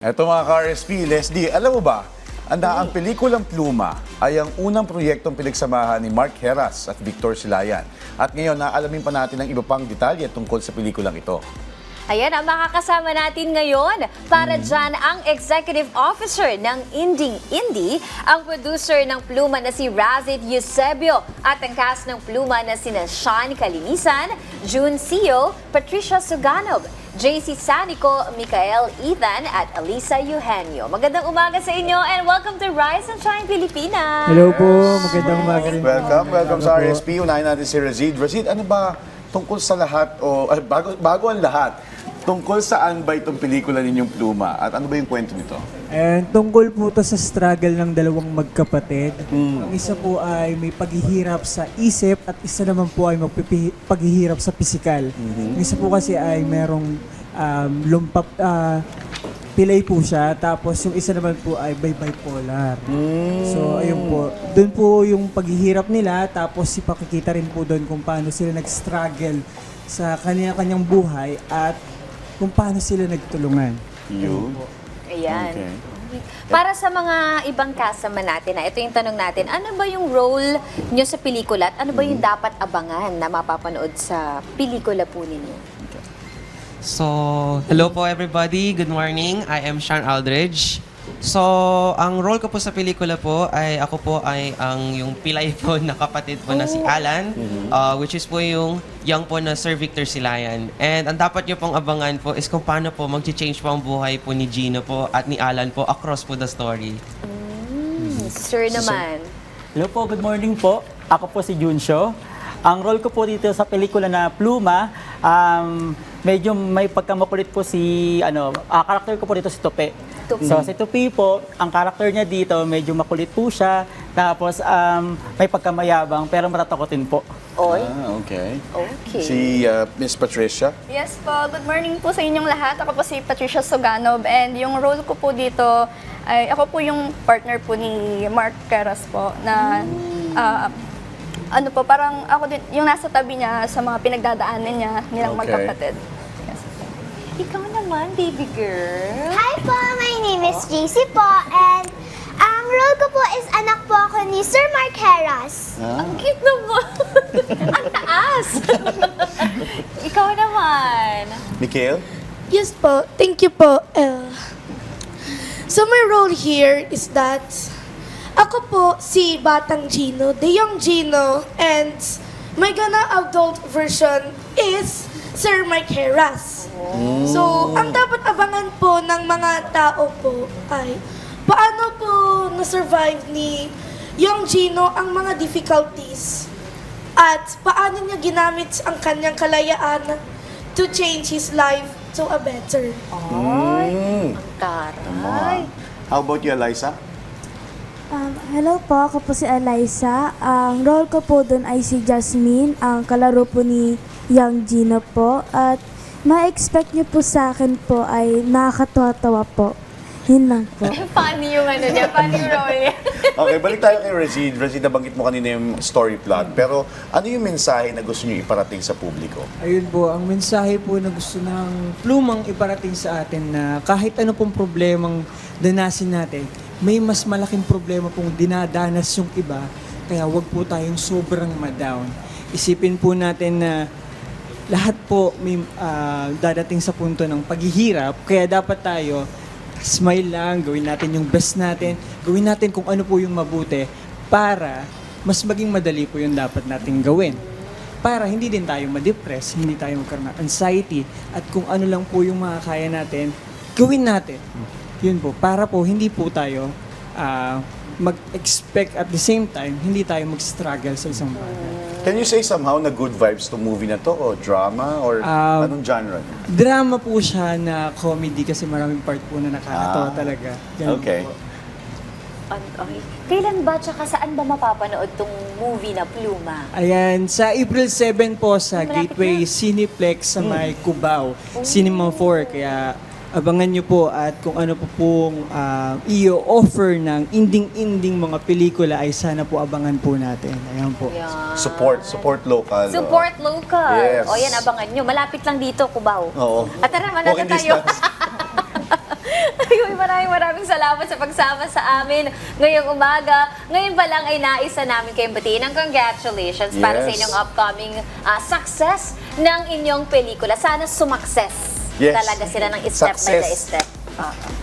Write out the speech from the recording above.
Eto mga ka-RSP, Leslie, alam mo ba, ang pelikulang Pluma ay ang unang proyektong pinagsamahan ni Mark Heras at Victor Silayan. At ngayon, naalamin pa natin ang iba pang detalye tungkol sa pelikulang ito. Ayan ang makakasama natin ngayon. Para dyan ang Executive Officer ng Inding Indie, ang producer ng Pluma na si Razit Eusebio at ang cast ng Pluma na sina Sean Kalinisan, June Sio, Patricia Suganov, JC Sanico, Mikael Ethan at Elisa Eugenio. Magandang umaga sa inyo and welcome to Rise and Shine Pilipinas! Hello po, magandang umaga rin. Welcome, welcome sa. RSP. Unahin natin si Razid. Razid, ano ba tungkol sa lahat, o bago, bago ang lahat, tungkol saan ba itong pelikula ninyong Pluma? At ano ba yung kwento nito? And tungkol po to sa struggle ng dalawang magkapatid. Ang isa po ay may paghihirap sa isip at isa naman po ay magpipi- paghihirap sa pisikal. Ang isa po kasi ay merong um, lumpap, ah, pilay po siya. Tapos yung isa naman po ay by bipolar. So ayun po, doon po yung paghihirap nila. Tapos ipakikita rin po doon kung paano sila nag-struggle sa kanya-kanyang buhay at kung paano sila nagtulungan. Yun. Ayan. Okay. Para sa mga ibang kasama natin, na ito yung tanong natin, ano ba yung role nyo sa pelikula at ano ba yung dapat abangan na mapapanood sa pelikula po ninyo? So, hello po everybody. Good morning. I am Sean Aldridge. So, ang role ko po sa pelikula po ay ako po ay ang yung pilay po na kapatid po na si Alan, uh, which is po yung young po na Sir Victor Silayan. And ang dapat nyo pong abangan po is kung paano po mag-change po ang buhay po ni Gino po at ni Alan po across po the story. Hmm, Sir naman. Hello po, good morning po. Ako po si Junsho. Ang role ko po dito sa pelikula na Pluma, um, medyo may pagkamakulit po si, ano, ah, karakter ko po dito si Tope. Tope. So si Tope po, ang karakter niya dito, medyo makulit po siya. Tapos um, may pagkamayabang, pero matatakotin po. Oy, Ah, okay. okay. Si ah, Miss Patricia. Yes po, good morning po sa inyong lahat. Ako po si Patricia Suganov and yung role ko po dito ay ako po yung partner po ni Mark Keras po na ah, ano po, parang ako din, yung nasa tabi niya sa mga pinagdadaanan niya nilang Okay. magkapatid. Yes. Ikaw naman, baby girl. Hi po, my name is JC po and ang role ko po is anak po ako ni Sir Mark Heras. Ah. Ang cute naman. Ang taas. Ikaw naman. Mikael? Yes po. Thank you po. Uh, so my role here is that ako po si Batang Gino, the young Gino, and my gana adult version is Sir Mike Heras. So, ang dapat abangan po ng mga tao po ay paano po na-survive ni young Gino ang mga difficulties at paano niya ginamit ang kanyang kalayaan to change his life to a better. Ay, Mm. ang taray. How about you, Eliza? Hello po, ako po si Eliza. Ang role ko po doon ay si Jasmine, ang kalaro po ni Young Gina po. At ma-expect niyo po sa akin po ay nakakatawa-tawa po. Yun lang po. Funny yung ano niya, funny yung role niya. Okay, balik tayo kay Razid. Razid, nabanggit mo kanina yung story plot. Pero ano yung mensahe na gusto niyo iparating sa publiko? Ayun po, ang mensahe po na gusto ng plumang iparating sa atin na kahit ano pong problemang danasin natin, may mas malaking problema pong dinadanas yung iba, kaya wag po tayong sobrang ma-down. Isipin po natin na lahat po may ah, dadating sa punto ng paghihirap, kaya dapat tayo smile lang, gawin natin yung best natin, gawin natin kung ano po yung mabuti para mas maging madali po yung dapat nating gawin para hindi din tayo ma-depress, hindi tayo magkaroon ng anxiety, at kung ano lang po yung makakaya natin, gawin natin. Yun po, para po hindi po tayo ah, mag-expect at the same time, hindi tayo mag-struggle sa isang bagay. Can you say somehow na good vibes to movie na to? O drama? Or Um, anong genre? Drama po siya na comedy kasi maraming part po na nakakatawa Ah, talaga. Ganun okay. po. Okay. Kailan ba, tsaka saan ba mapapanood tong movie na Pluma? Ayan, sa April 7 po sa Malapit Gateway Cineplex sa may Cubao, Cinema 4. Kaya Abangan nyo po at kung ano po pong ah, uh, i-offer ng inding-inding mga pelikula ay sana po abangan po natin. Ayan po. Yan. Support, support local. Oh. Support local. Yes. O yan, abangan nyo. Malapit lang dito, Cubao. Oo. At tara, manood tayo. Ayun, maraming maraming salamat sa pagsama sa amin ngayong umaga. Ngayon pa lang ay nais na namin kayong batiin ng congratulations yes. para sa inyong upcoming uh, success ng inyong pelikula. Sana sumakses Yes. Talaga sila ng step Success. by the step. Uh-huh.